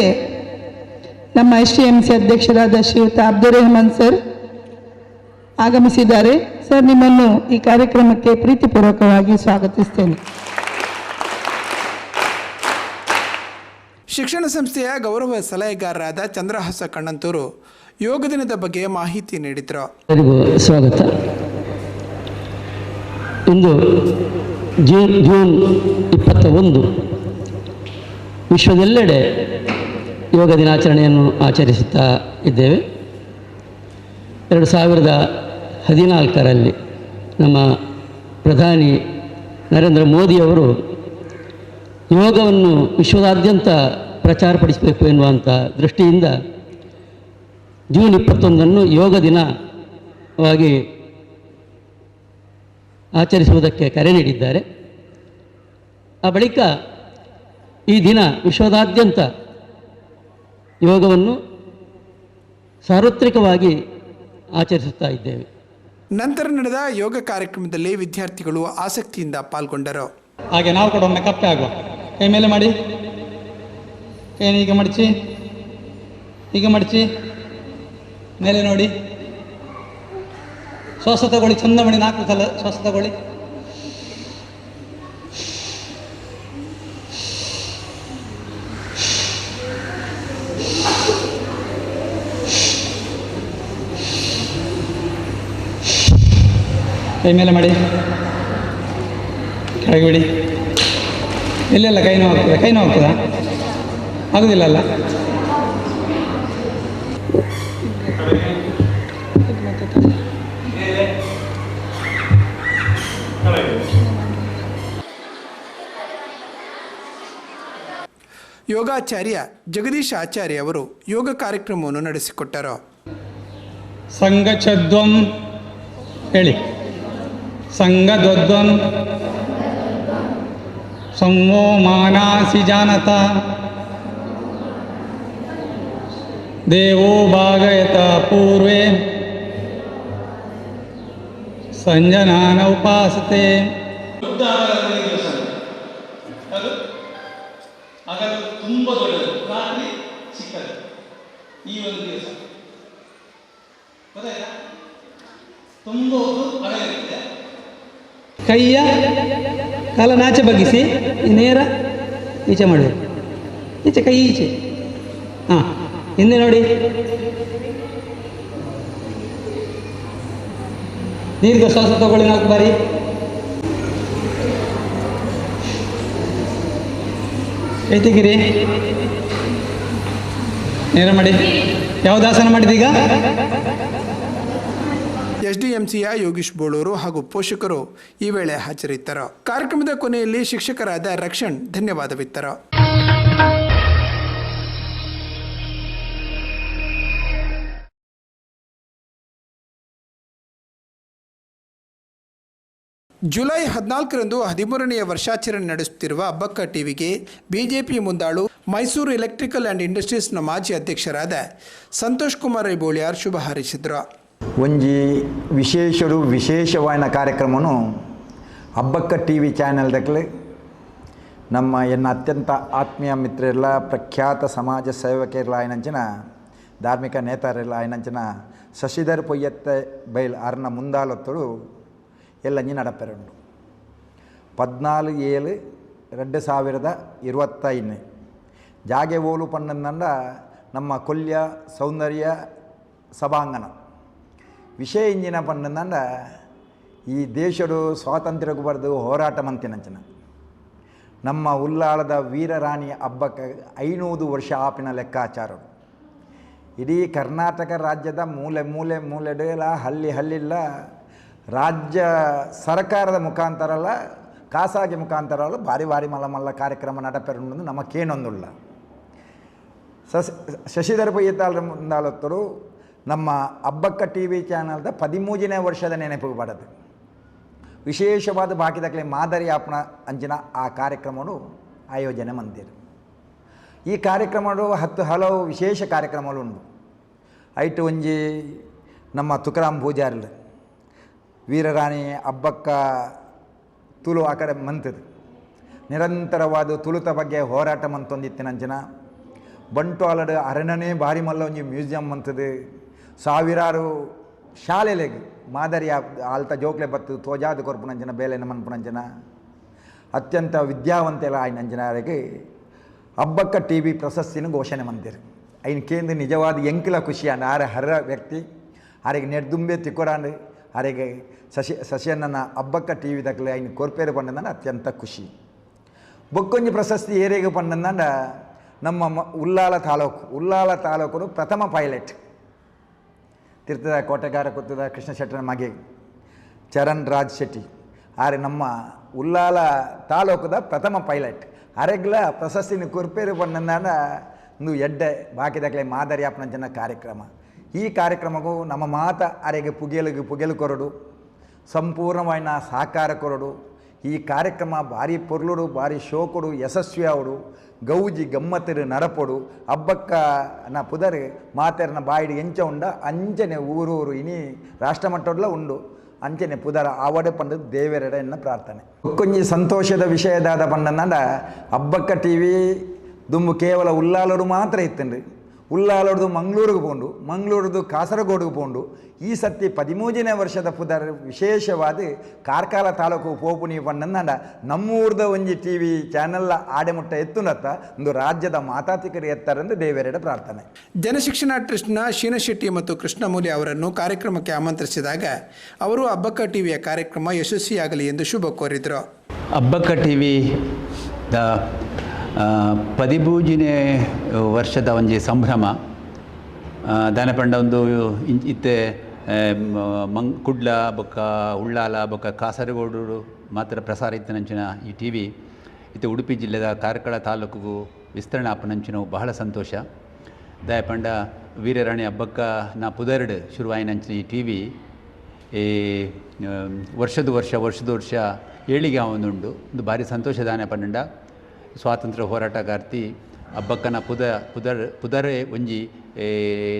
ನಮ್ಮ ಎಸ್ ಟಿ ಎಂ ಸಿ ಅಧ್ಯಕ್ಷರಾದ ಶ್ರೀಯುತ ಅಬ್ದುಲ್ ರೆಹಮಾನ್ ಸರ್ ಆಗಮಿಸಿದ್ದಾರೆ. ಸರ್, ನಿಮ್ಮನ್ನು ಈ ಕಾರ್ಯಕ್ರಮಕ್ಕೆ ಪ್ರೀತಿಪೂರ್ವಕವಾಗಿ ಸ್ವಾಗತಿಸ್ತೇನೆ. ಶಿಕ್ಷಣ ಸಂಸ್ಥೆಯ ಗೌರವ ಸಲಹೆಗಾರರಾದ ಚಂದ್ರಹಾಸ ಕಣ್ಣಂತೂರು ಯೋಗ ದಿನದ ಬಗ್ಗೆ ಮಾಹಿತಿ ನೀಡಿದರು. ಸ್ವಾಗತ. ಇಂದು ಜೂನ್ ಜೂನ್ ಇಪ್ಪತ್ತ ಒಂದು ವಿಶ್ವದೆಲ್ಲೆಡೆ ಯೋಗ ದಿನಾಚರಣೆಯನ್ನು ಆಚರಿಸುತ್ತಾ ಇದ್ದೇವೆ. ಎರಡು ಸಾವಿರದ ಹದಿನಾಲ್ಕರಲ್ಲಿ ನಮ್ಮ ಪ್ರಧಾನಿ ನರೇಂದ್ರ ಮೋದಿಯವರು ಯೋಗವನ್ನು ವಿಶ್ವದಾದ್ಯಂತ ಪ್ರಚಾರಪಡಿಸಬೇಕು ಎನ್ನುವಂಥ ದೃಷ್ಟಿಯಿಂದ ಜೂನ್ ಇಪ್ಪತ್ತೊಂದನ್ನು ಯೋಗ ದಿನವಾಗಿ ಆಚರಿಸುವುದಕ್ಕೆ ಕರೆ ನೀಡಿದ್ದಾರೆ. ಆ ಬಳಿಕ ಈ ದಿನ ವಿಶ್ವದಾದ್ಯಂತ ಯೋಗವನ್ನು ಸಾರ್ವತ್ರಿಕವಾಗಿ ಆಚರಿಸುತ್ತಾ ಇದ್ದೇವೆ. ನಂತರ ನಡೆದ ಯೋಗ ಕಾರ್ಯಕ್ರಮದಲ್ಲಿ ವಿದ್ಯಾರ್ಥಿಗಳು ಆಸಕ್ತಿಯಿಂದ ಪಾಲ್ಗೊಂಡರು. ಹಾಗೆ ನಾವು ಕೂಡ ಒಮ್ಮೆ ಕಪ್ಪೆ ಆಗುವ ಕೈ ಮೇಲೆ ಮಾಡಿ. ಕೈ ಈಗ ಮಡಚಿ ಈಗ ಮಡಚಿ, ಮೇಲೆ ನೋಡಿ. ಶ್ವಾಸ ತಗೊಳ್ಳಿ, ಚಂದ ಮಾಡಿ, ನಾಲ್ಕು ಸಲ ಶ್ವಾಸ ತಗೊಳ್ಳಿ. ಕೈ ಮೇಲೆ ಮಾಡಿ. ಕೆಳಗೆ ಬಿಡಿ. ಎಲ್ಲೆಲ್ಲ ಕೈ ನೋವು ಆಗ್ತದೆ ಕೈ ನೋವು ಆಗ್ತದಾ? ಆಗುದಿಲ್ಲ ಅಲ್ಲ? ಯೋಗಾಚಾರ್ಯ ಜಗದೀಶ್ ಆಚಾರ್ಯ ಅವರು ಯೋಗ ಕಾರ್ಯಕ್ರಮವನ್ನು ನಡೆಸಿಕೊಟ್ಟರು. ಸಂಘ ಚದ್ವಂ ಹೇಳಿ. ಸಂಗದ್ವದ್ವಂ ಸಂವೋ ಮಾನಾಸಿ ಜಾನತ. ದೇವೋ ಭಾಗಯತ ಪೂರ್ವೇ. ಸಂಜನಾನ ಉಪಾಸತೆ. ಅದು ಹಾಗಾದ್ರೆ ತುಂಬ ದೊಡ್ಡದು. ರಾತ್ರಿ ಚಿಕ್ಕದು. ಈ ಒಂದು ದಿವಸ. ಗೊತ್ತಾಯ್ತಾ? ತುಂಬ ಹೊತ್ತು ಅಗಲಿರುತ್ತೆ ಕೈಯ ಕಾಲನಾಚೆ ಬಗ್ಗಿಸಿ ನೇರ ಈಚೆ ಮಾಡಬೇಕು ಈಚೆ, ಕೈ ಈಚೆ. ಹಾಂ, ಹಿಂದೆ ನೋಡಿ. ದೀರ್ಘ ಶ್ವಾಸ ತಗೊಳ್ಳಿ ನಾಲ್ಕು ಬಾರಿ. ಕೈ ತೆಗೀರಿ ನೇರ ಮಾಡಿ. ದಾಸನ ಆಸನ ಮಾಡಿದೀಗ? ಎಸ್ಡಿಎಂಸಿಯ ಯೋಗೀಶ್ ಬೋಳೂರು ಹಾಗೂ ಪೋಷಕರು ಈ ವೇಳೆ ಹಾಜರಿದ್ದರು. ಕಾರ್ಯಕ್ರಮದ ಕೊನೆಯಲ್ಲಿ ಶಿಕ್ಷಕರಾದ ರಕ್ಷಣ್ ಧನ್ಯವಾದವಿತ್ತರು. ಜುಲೈ ಹದಿನಾಲ್ಕರಂದು ಹದಿಮೂರನೆಯ ವರ್ಷಾಚರಣೆ ನಡೆಸುತ್ತಿರುವ ಬಕ್ಕ ಟಿವಿಗೆ ಬಿಜೆಪಿ ಮುಂದಾಳು ಮೈಸೂರು ಎಲೆಕ್ಟ್ರಿಕಲ್ ಆ್ಯಂಡ್ ಇಂಡಸ್ಟ್ರೀಸ್ನ ಮಾಜಿ ಅಧ್ಯಕ್ಷರಾದ ಸಂತೋಷ್ ಕುಮಾರ್ ಐಬೋಳಿಯಾರ್ ಶುಭ ಹಾರೈಸಿದರು. ಒಂಜಿ ವಿಶೇಷರು ವಿಶೇಷವಾಯಿನ ಕಾರ್ಯಕ್ರಮನು ಹಬ್ಬಕ್ಕ ಟಿ ವಿ ಚಾನೆಲ್ದಕ್ಲೆ ನಮ್ಮ ಎನ್ನ ಅತ್ಯಂತ ಆತ್ಮೀಯ ಮಿತ್ರರೆಲ್ಲ ಪ್ರಖ್ಯಾತ ಸಮಾಜ ಸೇವಕರೆಲ್ಲ ಆಯ್ನಂಚಿನ, ಧಾರ್ಮಿಕ ನೇತಾರೆಲ್ಲ ಆಯ್ನಂಚಿನ ಶಶಿಧರ್ ಪೊಯ್ಯತ್ತೆ ಬೈಲ್ ಅರ್ನ ಮುಂದಾಲತ್ತಳು ಎಲ್ಲಂಜಿ ನಡಪೆರಡು ಪದ್ನಾಲ್ಕು ಏಳು ರೆಂಡು ಸಾವಿರದ ಇರುವತ್ತೈದನೇ. ಜಾಗೆ ಓಲು ಪಣ್ಣಂದಂಡ ನಮ್ಮ ಕೊಲ್ಯ ಸೌಂದರ್ಯ ಸಭಾಂಗಣ. ವಿಷಯ ಇಂಜಿನ ಪಣ್ಣಂದಂಡ ಈ ದೇಶಡು ಸ್ವಾತಂತ್ರ್ಯಕ್ಕೆ ಬರೆದು ಹೋರಾಟ ಮಂತಿನಂಚನ ನಮ್ಮ ಉಲ್ಲಾಳದ ವೀರರಾಣಿ ಹಬ್ಬಕ್ಕೆ ಐನೂರು ವರ್ಷ ಆಪಿನ ಲೆಕ್ಕಾಚಾರ ಇಡೀ ಕರ್ನಾಟಕ ರಾಜ್ಯದ ಮೂಲೆ ಮೂಲೆ ಮೂಲೆಡೆಲ್ಲ ಹಳ್ಳಿ ಹಳ್ಳಿಲ್ಲ ರಾಜ್ಯ ಸರ್ಕಾರದ ಮುಖಾಂತರಲ್ಲ, ಖಾಸಗಿ ಮುಖಾಂತರಲ್ಲ ಭಾರಿ ಭಾರಿ ಮಲ್ಲ ಮಲ್ಲ ಕಾರ್ಯಕ್ರಮ ನಡಪೆರೊಂದು ನಮಗೇನೊಂದುಲ್ಲ ಸಸ್, ಶಶಿಧರ್ ಪಯ್ಯತ್ತಾಳ ಮುಂದಾಳತ್ತರು ನಮ್ಮ ಅಬ್ಬಕ್ಕ ಟಿ ವಿ ಚಾನಲ್ದ ಪದಿಮೂಜನೇ ವರ್ಷದ ನೆನಪಿಗೆ ಬರೋದು. ವಿಶೇಷವಾದ ಬಾಕಿದಕ್ಲೆ ಮಾದರಿ ಆಪಣ ಅಂಚಿನ ಆ ಕಾರ್ಯಕ್ರಮಗಳು ಆಯೋಜನೆ ಮಂದಿರು. ಈ ಕಾರ್ಯಕ್ರಮಗಳು ಹತ್ತು ಹಲವು ವಿಶೇಷ ಕಾರ್ಯಕ್ರಮಗಳು ಉಂಟು ಐಟು ಒಂಜಿ ನಮ್ಮ ತುಕರಾಮ್ ಪೂಜಾರ್ಲು, ವೀರರಾಣಿ ಅಬ್ಬಕ್ಕ ತುಳು ಆ ಕಡೆ ಮಂತದು. ನಿರಂತರವಾದ ತುಳುತ ಬಗ್ಗೆ ಹೋರಾಟ ಮಂತೊಂದಿತ್ತಿನಂಚಿನ ಬಂಟ್ವಾಳದ ಅರಣ್ಯನೇ ಭಾರಿ ಮಲ್ಲ ಒಂಜಿ ಮ್ಯೂಸಿಯಂ ಮಂತದು. ಸಾವಿರಾರು ಶಾಲೆಲೆಗ್ ಮಾದರಿಯ ಆಲ್ತ ಜೋಕ್ಲೆ ಬತ್ತು ತೋಜಾದ ಕೊರ್ಪುನಂಜನ ಬೇಲೆನ ಮನ್ಪುನಂಜನ ಅತ್ಯಂತ ವಿದ್ಯಾವಂತೆಲ್ಲ ಆಯ್ನಂಜನವರೆಗೆ ಹಬ್ಬಕ್ಕ ಟಿ ವಿ ಪ್ರಶಸ್ತಿನ ಘೋಷಣೆ ಮಂದಿರು. ಅಯ್ನ ಕೇಂದ್ರ ನಿಜವಾದ ಎಂಕಿಲ ಖುಷಿ ಅಂಡ ಆರೆ ಹರ್ರ ವ್ಯಕ್ತಿ ಆರಿಗೆ ನೆಡ್ದುಂಬೆ ತಿಕ್ಕೊರಾಂಡು ಆರಿಗೆ ಸಸಿ ಸಸಿಯನ್ನ ಹಬ್ಬಕ್ಕ ಟಿ ವಿ ದಕ್ಲೆ ಐನ್ ಕೊರ್ಪೇರು ಪಂಡಂದ ಅತ್ಯಂತ ಖುಷಿ. ಬೊಕ್ಕೊಂಜಿ ಪ್ರಶಸ್ತಿ ಏರೇಗೆ ಪಂಡಂದ ನಮ್ಮ ಉಲ್ಲಾಲ ತಾಲೂಕು ಉಲ್ಲಾಲ ತಾಲೂಕು ಪ್ರಥಮ ಪೈಲಟ್. ತೀರ್ಥದ ಕೋಟೆಗಾರ ಕೊತ್ತದ ಕೃಷ್ಣ ಶೆಟ್ಟರ ಮಗೆ ಚರಣ್ ರಾಜ್ ಶೆಟ್ಟಿ. ಆರೆ ನಮ್ಮ ಉಲ್ಲಾಲ ತಾಲೂಕದ ಪ್ರಥಮ ಪೈಲಟ್. ಅರೆಗ್ಲ ಪ್ರಶಸ್ತಿನ ಕುರ್ಪೇರು ಬಂದ ಒಂದು ಎಡ್ಡೆ ಬಾಕಿದಕ್ಲೆ ಮಾದರಿ ಜನ ಕಾರ್ಯಕ್ರಮ. ಈ ಕಾರ್ಯಕ್ರಮಗೂ ನಮ್ಮ ಮಾತ ಅರೆಗೆ ಪುಗೆಲಿಗೆ ಪುಗೆಲು ಕೊರಡು ಸಂಪೂರ್ಣವಾಯಿನ ಸಹಕಾರ ಕೊರಡು. ಈ ಕಾರ್ಯಕ್ರಮ ಭಾರಿ ಪೊರ್ಲುಡು ಭಾರಿ ಶೋಕುಡು, ಯಶಸ್ವಿ ಅವರು. ಗೌಜಿ, ಗಮ್ಮತ್ತಿರು, ನರಪೊಡು ಹಬ್ಬಕ್ಕ ನಾ ಪುದರ್, ಮಾತೆರನ ಬಾಯಿಡು ಎಂಚ ಉಂಡ ಅಂಚನೆ ಊರೂರು ಇನಿ ರಾಷ್ಟ್ರಮಟ್ಟಡ್ಲ ಉಂಡು. ಅಂಚನೆ ಪುದರ ಆವಡೆ ಪಂಡದ ದೇವರೆಡ ಎನ್ನ ಪ್ರಾರ್ಥನೆ. ಕೊಂಚ ಸಂತೋಷದ ವಿಷಯದಾದ ಪಂಡನಂಡ ಹಬ್ಬಕ್ಕ ಟಿ ವಿ ದುಂಬು ಕೇವಲ ಉಲ್ಲಾಲರು ಮಾತ್ರ ಇತ್ತಂಡು. ಉಲ್ಲಾಲೋಡ್ದು ಮಂಗಳೂರಿಗೆ ಪೋಂಡು ಮಂಗಳೂರದು ಕಾಸರಗೋಡಿಗೆ ಪೋಂಡು. ಈ ಸತಿ ಪದಿಮೂಜನೇ ವರ್ಷದ ಪುದರ್ ವಿಶೇಷವಾದ ಕಾರ್ಕಾಲ ತಾಲೂಕು ಪೋಪುನಿ ಪಂಡ ನಮ್ಮೂರ್ದ ಒಂಜಿ ಟಿ ವಿ ಚಾನೆಲ್ ಆಡೆಮುಟ್ಟ ಎತ್ತುನತ್ತ ಒಂದು ರಾಜ್ಯದ ಮಾತಾತಿಕರು ಎತ್ತಾರೆಂದು ದೇವರೆಡ ಪ್ರಾರ್ಥನೆ. ಜನಶಿಕ್ಷಣ ಟ್ರಸ್ಟ್ನ ಶೀನಶೆಟ್ಟಿ ಮತ್ತು ಕೃಷ್ಣಮೂಲಿ ಅವರನ್ನು ಕಾರ್ಯಕ್ರಮಕ್ಕೆ ಆಮಂತ್ರಿಸಿದಾಗ ಅವರು ಹಬ್ಬಕ್ಕ ಟಿವಿಯ ಕಾರ್ಯಕ್ರಮ ಯಶಸ್ವಿಯಾಗಲಿ ಎಂದು ಶುಭ ಕೋರಿದರು. ಅಬ್ಬಕ್ಕ ಟಿವಿ ದ ಪದಿಬೂಜಿನೇ ವರ್ಷದ ಒಂಜಿ ಸಂಭ್ರಮ. ದಾನಪಂಡ ಒಂದು ಇತ್ತೆ ಮಂಗ್, ಕುಡ್ಲ ಬೊಕ್ಕ, ಉಳ್ಳಾಲ ಬೊಕ್ಕ, ಕಾಸರಗೋಡು ಮಾತ್ರ ಪ್ರಸಾರ ಇತ್ತನಂಚಿನ ಈ ಟಿ ವಿ. ಇತ್ತೆ ಉಡುಪಿ ಜಿಲ್ಲೆದ ಕಾರ್ಕಳ ತಾಲೂಕಿಗೂ ವಿಸ್ತರಣೆ ಆಪನಂಚಿನ ಬಹಳ ಸಂತೋಷ. ದಯಪಂಡ ವೀರರಾಣಿ ಹಬ್ಬಕ್ಕ ನಾ ಪುದರ್ಡ್ ಶುರುವಾಯಿನಂಚಿನ ಈ ಟಿ ವಿ. ಈ ವರ್ಷದ ವರ್ಷ ವರ್ಷದ ವರ್ಷ ಏಳಿಗೆ ಆವೊಂದುಂಡು. ಒಂದು ಭಾರಿ ಸಂತೋಷದಾನ ಪಂಡ ಸ್ವಾತಂತ್ರ್ಯ ಹೋರಾಟಗಾರ್ತಿ ಅಬ್ಬಕ್ಕನ ಪುದ, ಪುದರ್, ಪುದರೆ ಒಂಜಿ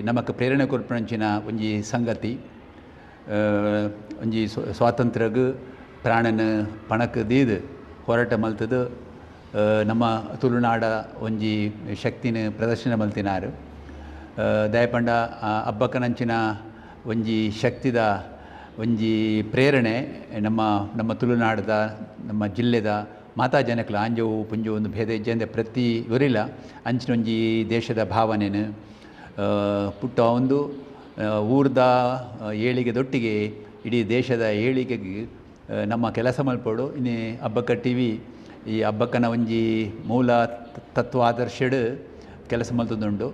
ನಮಕ್ ಪ್ರೇರಣೆ ಕೊಡ್ಪಂಚಿನ ಒಂಜಿ ಸಂಗತಿ. ಒಂಜಿ ಸ್ವ- ಸ್ವಾತಂತ್ರ್ಯಗ್ ಪ್ರಾಣನ ಪಣಕ್ ದೀದ್ ಹೋರಾಟ ಮಲ್ತದು ನಮ್ಮ ತುಳುನಾಡ ಒಂಜಿ ಶಕ್ತಿನ ಪ್ರದರ್ಶನ ಮಲ್ತಿನಾರು. ದಯಪಂಡ ಅಬ್ಬಕ್ಕನಂಚಿನ ಒಂಜಿ ಶಕ್ತಿದ ಒಂಜಿ ಪ್ರೇರಣೆ ನಮ್ಮ ನಮ್ಮ ತುಳುನಾಡದ, ನಮ್ಮ ಜಿಲ್ಲೆದ ಮಾತಾ ಜನಕ್ಕೆ ಆಂಜವು ಪುಂಜು ಒಂದು ಭೇದ ಇಜ್ಜಂದೆ ಪ್ರತಿ ಇವರಿಲ್ಲ. ಅಂಚಿನೊಂಜಿ ದೇಶದ ಭಾವನೆನು ಪುಟ್ಟ ಒಂದು ಊರ್ದ ಏಳಿಗೆ ದೊಟ್ಟಿಗೆ ಇಡೀ ದೇಶದ ಏಳಿಗೆಗೆ ನಮ್ಮ ಕೆಲಸ ಮಲ್ಪಡು. ಇನ್ನು ಹಬ್ಬಕ್ಕ ಟಿ ವಿ ಈ ಹಬ್ಬಕ್ಕನ ಒಂಜಿ ಮೂಲ ತತ್ವ ಆದರ್ಶಡು ಕೆಲಸ ಮಲ್ತದುಂಡು.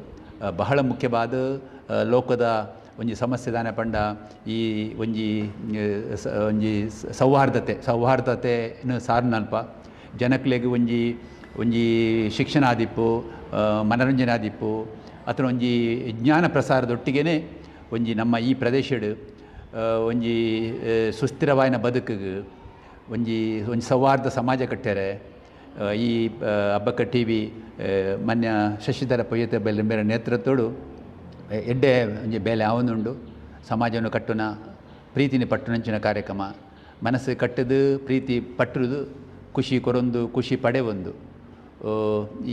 ಬಹಳ ಮುಖ್ಯವಾದ ಲೋಕದ ಒಂಜಿ ಸಮಸ್ಯೆ ದಾನ ಪಂಡ ಈ ಒಂಜಿ ಒಂಜಿ ಸೌಹಾರ್ದತೆ, ಸೌಹಾರ್ದತೆನು ಸಾರ್ನಲ್ಪ. ಜನಕ್ಲೆಗ್ ಒಂಜಿ ಒಂಜಿ ಶಿಕ್ಷಣ ಆದಿಪ್ಪು ಮನರಂಜನೆ ಆದಿಪ್ಪು ಅಥವಾ ಒಂಜಿ ಜ್ಞಾನ ಪ್ರಸಾರದೊಟ್ಟಿಗೆ ಒಂಜಿ ನಮ್ಮ ಈ ಪ್ರದೇಶಡು ಒಂಜಿ ಸುಸ್ಥಿರವಾಯಿನ ಬದುಕಿಗೆ. ಒಂಜಿ ಒಂಜಿ ಸೌಹಾರ್ದ ಸಮಾಜ ಕಟ್ಟ್ಯಾರೆ. ಈ ಹಬ್ಬಕ್ಕ ಟಿ ವಿ ಮನ್ಯ ಶಶಿಧರ ಪೊಯ್ಯತೆ ಬೆಲೆ ಬೇರೆ ನೇತೃತ್ವಡು ಎಡ್ಡೆ ಒಂಜಿ ಬೇಲೆ ಆವೊಂದುಂಡು ಸಮಾಜವನ್ನು ಕಟ್ಟುನ, ಪ್ರೀತಿನಿ ಪಟ್ಟುನಂಚಿನ ಕಾರ್ಯಕ್ರಮ. ಮನಸ್ಸು ಕಟ್ಟದು, ಪ್ರೀತಿ ಪಟ್ಟುದು ಖುಷಿ ಕೊರೊಂದು, ಖುಷಿ ಪಡೆ ಒಂದು.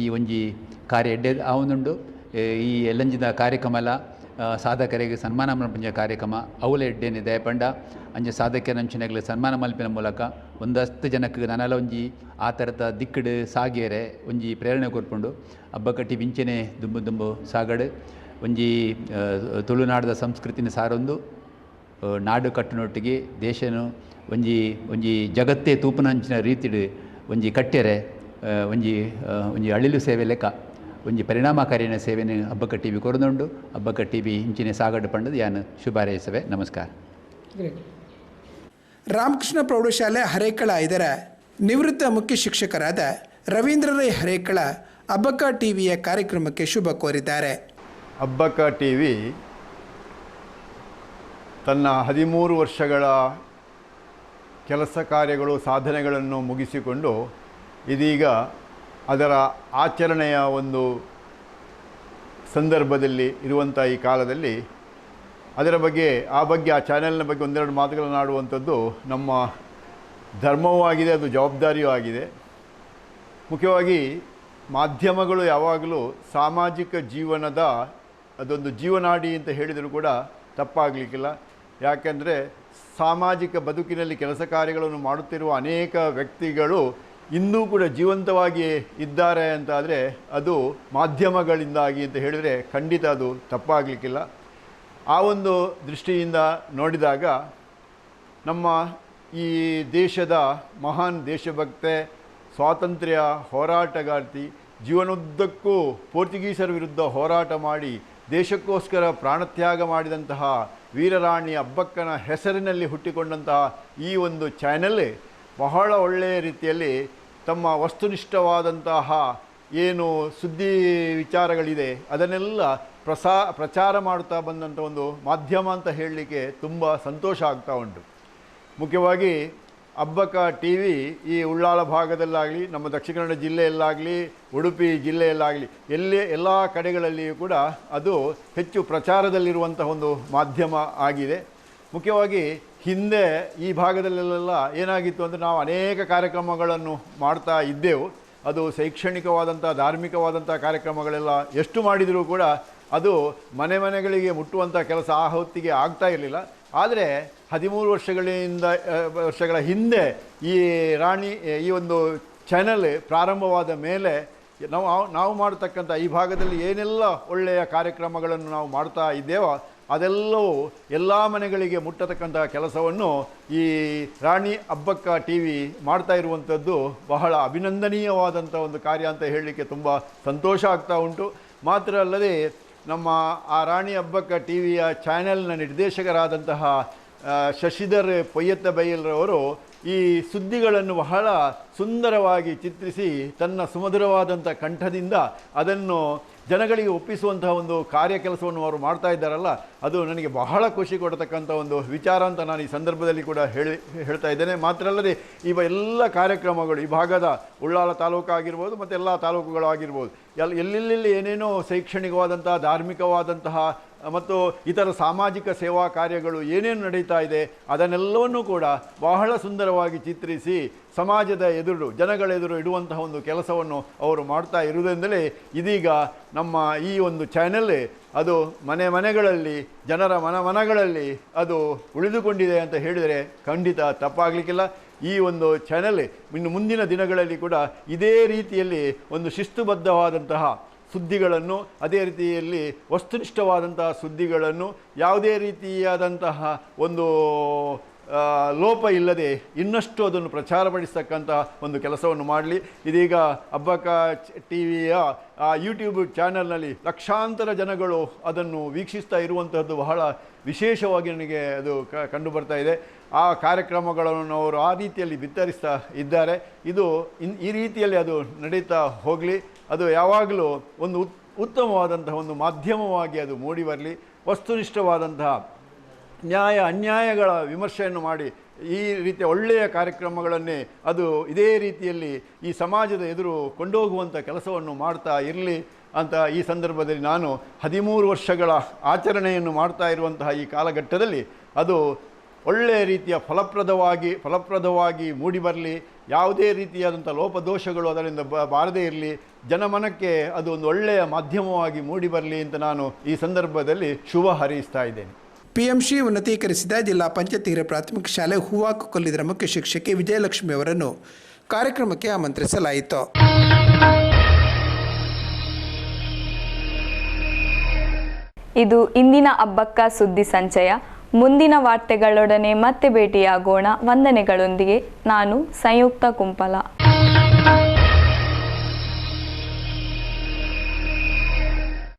ಈ ಒಂಜಿ ಕಾರ್ಯ ಎಡ್ಡೆ ಆವೊಂದುಂಡು. ಈ ಎಲ್ಲಂಜಿದ ಕಾರ್ಯಕ್ರಮಲ ಸಾಧಕರಿಗೆ ಸನ್ಮಾನ ಮಲ್ಪಿನ ಕಾರ್ಯಕ್ರಮ ಅವಲ ಎಡ್ಡೆನೆ ದಯಪಂಡ. ಅಂಜೆ ಸಾಧಕರ ನಂಚನೆಗಳಿಗೆ ಸನ್ಮಾನ ಮಲ್ಪಿನ ಮೂಲಕ ಒಂದಷ್ಟು ಜನಕ್ಕೆ ನನಲ ಒಂಜಿ ಆ ಥರದ ದಿಕ್ಕಡು ಸಾಗಿಯರೆ ಒಂಜಿ ಪ್ರೇರಣೆ ಕೊರ್ಪುಂಡು ಹಬ್ಬ ಕಟ್ಟಿ ವಿಂಚನೆ ದುಂಬು ದುಂಬು ಸಾಗಡು. ಒಂಜಿ ತುಳುನಾಡದ ಸಂಸ್ಕೃತಿನ ಸಾರೊಂದು. ನಾಡು ಕಟ್ಟುನೊಟ್ಟಿಗೆ ದೇಶನು ಒಂಜಿ ಒಂಜಿ ಜಗತ್ತೇ ತೂಪುನಂಚಿನ ರೀತಿಡ್ ಒಂಜಿ ಕಟ್ಟೆರೆ ಒಂಜಿ ಒಂಜಿ ಅಳಿಲು ಸೇವೆ ಲೆಕ್ಕ ಒಂಜಿ ಪರಿಣಾಮಕಾರಿನ ಸೇವೆನ ಹಬ್ಬಕ್ಕ ಟಿ ವಿ ಕೊರದುಂಡು ಹಬ್ಬಕ್ಕ ಟಿ ವಿ ಇಂಚಿನ ಸಾಗಡ್ ಪಂಡದು ಯಾನು ಶುಭಾರೈಸವೆ. ನಮಸ್ಕಾರ. ರಾಮಕೃಷ್ಣ ಪ್ರೌಢಶಾಲೆ ಹರೇಕಳ ಇದರ ನಿವೃತ್ತ ಮುಖ್ಯ ಶಿಕ್ಷಕರಾದ ರವೀಂದ್ರ ರೈ ಹರೇಕಳ ಅಬ್ಬಕ್ಕ ಟಿವಿಯ ಕಾರ್ಯಕ್ರಮಕ್ಕೆ ಶುಭ ಕೋರಿದ್ದಾರೆ. ಹಬ್ಬಕ್ಕ ಟಿ ವಿ ತನ್ನ ಹದಿಮೂರು ವರ್ಷಗಳ ಕೆಲಸ ಕಾರ್ಯಗಳು, ಸಾಧನೆಗಳನ್ನು ಮುಗಿಸಿಕೊಂಡು ಇದೀಗ ಅದರ ಆಚರಣೆಯ ಒಂದು ಸಂದರ್ಭದಲ್ಲಿ ಇರುವಂಥ ಈ ಕಾಲದಲ್ಲಿ ಅದರ ಬಗ್ಗೆ, ಆ ಬಗ್ಗೆ, ಆ ಚಾನೆಲ್ನ ಬಗ್ಗೆ ಒಂದೆರಡು ಮಾತುಗಳನ್ನು ಆಡುವಂಥದ್ದು ನಮ್ಮ ಧರ್ಮವೂ ಆಗಿದೆ, ಅದು ಜವಾಬ್ದಾರಿಯೂ ಆಗಿದೆ. ಮುಖ್ಯವಾಗಿ ಮಾಧ್ಯಮಗಳು ಯಾವಾಗಲೂ ಸಾಮಾಜಿಕ ಜೀವನದ ಅದೊಂದು ಜೀವನಾಡಿ ಅಂತ ಹೇಳಿದರೂ ಕೂಡ ತಪ್ಪಾಗಲಿಕ್ಕಿಲ್ಲ. ಯಾಕೆಂದರೆ ಸಾಮಾಜಿಕ ಬದುಕಿನಲ್ಲಿ ಕೆಲಸ ಕಾರ್ಯಗಳನ್ನು ಮಾಡುತ್ತಿರುವ ಅನೇಕ ವ್ಯಕ್ತಿಗಳು ಇನ್ನೂ ಕೂಡ ಜೀವಂತವಾಗಿ ಇದ್ದಾರೆ ಅಂತಾದರೆ ಅದು ಮಾಧ್ಯಮಗಳಿಂದಾಗಿ ಅಂತ ಹೇಳಿದರೆ ಖಂಡಿತ ಅದು ತಪ್ಪಾಗಲಿಕ್ಕಿಲ್ಲ. ಆ ಒಂದು ದೃಷ್ಟಿಯಿಂದ ನೋಡಿದಾಗ ನಮ್ಮ ಈ ದೇಶದ ಮಹಾನ್ ದೇಶಭಕ್ತೆ, ಸ್ವಾತಂತ್ರ್ಯ ಹೋರಾಟಗಾರ್ತಿ, ಜೀವನೋದ್ದಕ್ಕೂ ಪೋರ್ಚುಗೀಸರ ವಿರುದ್ಧ ಹೋರಾಟ ಮಾಡಿ ದೇಶಕ್ಕೋಸ್ಕರ ಪ್ರಾಣತ್ಯಾಗ ಮಾಡಿದಂತಹ ವೀರರಾಣಿ ಅಬ್ಬಕ್ಕನ ಹೆಸರಿನಲ್ಲಿ ಹುಟ್ಟಿಕೊಂಡಂತಹ ಈ ಒಂದು ಚಾನೆಲ್ ಬಹಳ ಒಳ್ಳೆಯ ರೀತಿಯಲ್ಲಿ ತಮ್ಮ ವಸ್ತುನಿಷ್ಠವಾದಂತಹ ಏನು ಸುದ್ದಿ ವಿಚಾರಗಳಿದೆ, ಅದನ್ನೆಲ್ಲ ಪ್ರಸಾ, ಪ್ರಚಾರ ಮಾಡ್ತಾ ಬಂದಂಥ ಒಂದು ಮಾಧ್ಯಮ ಅಂತ ಹೇಳಲಿಕ್ಕೆ ತುಂಬ ಸಂತೋಷ ಆಗ್ತಾ ಉಂಟು. ಮುಖ್ಯವಾಗಿ ಹಬ್ಬಕ್ಕ ಟಿ ವಿ ಈ ಉಳ್ಳಾಳ ಭಾಗದಲ್ಲಾಗಲಿ, ನಮ್ಮ ದಕ್ಷಿಣ ಕನ್ನಡ ಜಿಲ್ಲೆಯಲ್ಲಾಗಲಿ, ಉಡುಪಿ ಜಿಲ್ಲೆಯಲ್ಲಾಗಲಿ, ಎಲ್ಲಿ ಎಲ್ಲ ಕಡೆಗಳಲ್ಲಿಯೂ ಕೂಡ ಅದು ಹೆಚ್ಚು ಪ್ರಚಾರದಲ್ಲಿರುವಂತಹ ಒಂದು ಮಾಧ್ಯಮ ಆಗಿದೆ. ಮುಖ್ಯವಾಗಿ ಹಿಂದೆ ಈ ಭಾಗದಲ್ಲೆಲ್ಲ ಏನಾಗಿತ್ತು ಅಂದರೆ ನಾವು ಅನೇಕ ಕಾರ್ಯಕ್ರಮಗಳನ್ನು ಮಾಡ್ತಾ ಇದ್ದೆವು. ಅದು ಶೈಕ್ಷಣಿಕವಾದಂಥ, ಧಾರ್ಮಿಕವಾದಂಥ ಕಾರ್ಯಕ್ರಮಗಳೆಲ್ಲ ಎಷ್ಟು ಮಾಡಿದರೂ ಕೂಡ ಅದು ಮನೆ ಮನೆಗಳಿಗೆ ಮುಟ್ಟುವಂಥ ಕೆಲಸ ಆ ಹೊತ್ತಿಗೆ ಆಗ್ತಾ ಇರಲಿಲ್ಲ. ಆದರೆ ಹದಿಮೂರು ವರ್ಷಗಳಿಂದ ವರ್ಷಗಳ ಹಿಂದೆ ಈ ರಾಣಿ, ಈ ಒಂದು ಚಾನಲ್ ಪ್ರಾರಂಭವಾದ ಮೇಲೆ ನಾವು ನಾವು ಮಾಡತಕ್ಕಂಥ ಈ ಭಾಗದಲ್ಲಿ ಏನೆಲ್ಲ ಒಳ್ಳೆಯ ಕಾರ್ಯಕ್ರಮಗಳನ್ನು ನಾವು ಮಾಡ್ತಾ ಇದ್ದೇವೋ ಅದೆಲ್ಲವೂ ಎಲ್ಲ ಮನೆಗಳಿಗೆ ಮುಟ್ಟತಕ್ಕಂಥ ಕೆಲಸವನ್ನು ಈ ರಾಣಿ ಅಬ್ಬಕ್ಕ ಟಿ ವಿ ಮಾಡ್ತಾ ಇರುವಂಥದ್ದು ಬಹಳ ಅಭಿನಂದನೀಯವಾದಂಥ ಒಂದು ಕಾರ್ಯ ಅಂತ ಹೇಳಲಿಕ್ಕೆ ತುಂಬ ಸಂತೋಷ ಆಗ್ತಾ ಉಂಟು. ಮಾತ್ರ ಅಲ್ಲದೆ ನಮ್ಮ ಆ ರಾಣಿ ಹಬ್ಬಕ್ಕ ಟಿ ವಿಯ ಚಾನೆಲ್ನ ನಿರ್ದೇಶಕರಾದಂತಹ ಶಶಿಧರ್ ಪೊಯ್ಯತ್ತ ಬೈಯಲ್ರವರು ಈ ಸುದ್ದಿಗಳನ್ನು ಬಹಳ ಸುಂದರವಾಗಿ ಚಿತ್ರಿಸಿ ತನ್ನ ಸುಮಧುರವಾದಂಥ ಕಂಠದಿಂದ ಅದನ್ನು ಜನಗಳಿಗೆ ಒಪ್ಪಿಸುವಂತಹ ಒಂದು ಕಾರ್ಯ ಕೆಲಸವನ್ನು ಅವರು ಮಾಡ್ತಾ ಇದ್ದಾರಲ್ಲ, ಅದು ನನಗೆ ಬಹಳ ಖುಷಿ ಕೊಡತಕ್ಕಂಥ ಒಂದು ವಿಚಾರ ಅಂತ ನಾನು ಈ ಸಂದರ್ಭದಲ್ಲಿ ಕೂಡ ಹೇಳಿ, ಹೇಳ್ತಾ ಇದ್ದೇನೆ. ಮಾತ್ರ ಅಲ್ಲದೆ, ಇವ ಎಲ್ಲ ಕಾರ್ಯಕ್ರಮಗಳು, ಈ ಭಾಗದ ಉಳ್ಳಾಲ ತಾಲೂಕು ಆಗಿರ್ಬೋದು ಮತ್ತು ಎಲ್ಲ ತಾಲೂಕುಗಳು ಆಗಿರ್ಬೋದು ಎಲ್ ಎಲ್ಲೆಲ್ಲಿ ಏನೇನೋ ಶೈಕ್ಷಣಿಕವಾದಂತಹ, ಧಾರ್ಮಿಕವಾದಂತಹ ಮತ್ತು ಇತರ ಸಾಮಾಜಿಕ ಸೇವಾ ಕಾರ್ಯಗಳು ಏನೇನು ನಡೀತಾ ಇದೆ, ಅದನ್ನೆಲ್ಲವನ್ನೂ ಕೂಡ ಬಹಳ ಸುಂದರವಾಗಿ ಚಿತ್ರಿಸಿ ಸಮಾಜದ ಎದುರು, ಜನಗಳ ಎದುರು ಇಡುವಂತಹ ಒಂದು ಕೆಲಸವನ್ನು ಅವರು ಮಾಡ್ತಾ ಇರುವುದರಿಂದಲೇ ಇದೀಗ ನಮ್ಮ ಈ ಒಂದು ಚಾನೆಲ್ ಅದು ಮನೆ ಮನೆಗಳಲ್ಲಿ, ಜನರ ಮನ ಮನಗಳಲ್ಲಿ ಅದು ಉಳಿದುಕೊಂಡಿದೆ ಅಂತ ಹೇಳಿದರೆ ಖಂಡಿತ ತಪ್ಪಾಗಲಿಕ್ಕಿಲ್ಲ. ಈ ಒಂದು ಚಾನೆಲ್ ಇನ್ನು ಮುಂದಿನ ದಿನಗಳಲ್ಲಿ ಕೂಡ ಇದೇ ರೀತಿಯಲ್ಲಿ ಒಂದು ಶಿಸ್ತುಬದ್ಧವಾದಂತಹ ಸುದ್ದಿಗಳನ್ನು, ಅದೇ ರೀತಿಯಲ್ಲಿ ವಸ್ತುನಿಷ್ಠವಾದಂತಹ ಸುದ್ದಿಗಳನ್ನು, ಯಾವುದೇ ರೀತಿಯಾದಂತಹ ಒಂದು ಲೋಪ ಇಲ್ಲದೆ ಇನ್ನಷ್ಟು ಅದನ್ನು ಪ್ರಚಾರಪಡಿಸತಕ್ಕಂತಹ ಒಂದು ಕೆಲಸವನ್ನು ಮಾಡಲಿ. ಇದೀಗ ಅಬ್ಬಕ್ಕ ಟಿ ವಿಯ ಯೂಟ್ಯೂಬ್ ಚಾನಲ್ನಲ್ಲಿ ಲಕ್ಷಾಂತರ ಜನಗಳು ಅದನ್ನು ವೀಕ್ಷಿಸ್ತಾ ಇರುವಂತಹದ್ದು ಬಹಳ ವಿಶೇಷವಾಗಿ ನನಗೆ ಅದು ಕ ಕಂಡು ಬರ್ತಾ ಇದೆ. ಆ ಕಾರ್ಯಕ್ರಮಗಳನ್ನು ಅವರು ಆ ರೀತಿಯಲ್ಲಿ ಬಿತ್ತರಿಸ್ತಾ ಇದ್ದಾರೆ. ಇದು ಇನ್, ಈ ರೀತಿಯಲ್ಲಿ ಅದು ನಡೀತಾ ಹೋಗಲಿ. ಅದು ಯಾವಾಗಲೂ ಒಂದು ಉತ್ ಉತ್ತಮವಾದಂತಹ ಒಂದು ಮಾಧ್ಯಮವಾಗಿ ಅದು ಮೂಡಿ ಬರಲಿ, ವಸ್ತುನಿಷ್ಠವಾದಂತಹ ನ್ಯಾಯ, ಅನ್ಯಾಯಗಳ ವಿಮರ್ಶೆಯನ್ನು ಮಾಡಿ ಈ ರೀತಿಯ ಒಳ್ಳೆಯ ಕಾರ್ಯಕ್ರಮಗಳನ್ನೇ ಅದು ಇದೇ ರೀತಿಯಲ್ಲಿ ಈ ಸಮಾಜದ ಎದುರು ಕೊಂಡೋಗುವಂಥ ಕೆಲಸವನ್ನು ಮಾಡ್ತಾ ಇರಲಿ ಅಂತ ಈ ಸಂದರ್ಭದಲ್ಲಿ ನಾನು ಹದಿಮೂರು ವರ್ಷಗಳ ಆಚರಣೆಯನ್ನು ಮಾಡ್ತಾ ಇರುವಂತಹ ಈ ಕಾಲಘಟ್ಟದಲ್ಲಿ ಅದು ಒಳ್ಳೆಯ ರೀತಿಯ ಫಲಪ್ರದವಾಗಿ ಫಲಪ್ರದವಾಗಿ ಮೂಡಿಬರಲಿ ಯಾವುದೇ ರೀತಿಯಾದಂಥ ಲೋಪದೋಷಗಳು ಅದರಿಂದ ಬಾರದೇ ಇರಲಿ ಜನಮನಕ್ಕೆ ಅದು ಒಂದು ಒಳ್ಳೆಯ ಮಾಧ್ಯಮವಾಗಿ ಮೂಡಿ ಬರಲಿ ಅಂತ ನಾನು ಈ ಸಂದರ್ಭದಲ್ಲಿ ಶುಭ ಹಾರೈಸ್ತಾ ಇದ್ದೇನೆ. ಪಿಎಂಶಿ ಉನ್ನತೀಕರಿಸಿದ ಜಿಲ್ಲಾ ಪಂಚಾಯತ್ ಹಿರಿಯ ಪ್ರಾಥಮಿಕ ಶಾಲೆ ಹೂವಾಕು ಕೊಲ್ಲಿದರ ಮುಖ್ಯ ಶಿಕ್ಷಕಿ ವಿಜಯಲಕ್ಷ್ಮಿ ಅವರನ್ನು ಕಾರ್ಯಕ್ರಮಕ್ಕೆ ಆಮಂತ್ರಿಸಲಾಯಿತು. ಇದು ಇಂದಿನ ಹಬ್ಬಕ್ಕ ಸುದ್ದಿ ಸಂಚಯ. ಮುಂದಿನ ವಾರ್ತೆಗಳೊಡನೆ ಮತ್ತೆ ಭೇಟಿಯಾಗೋಣ. ವಂದನೆಗಳೊಂದಿಗೆ ನಾನು ಸಂಯುಕ್ತ ಕುಂಪಲ.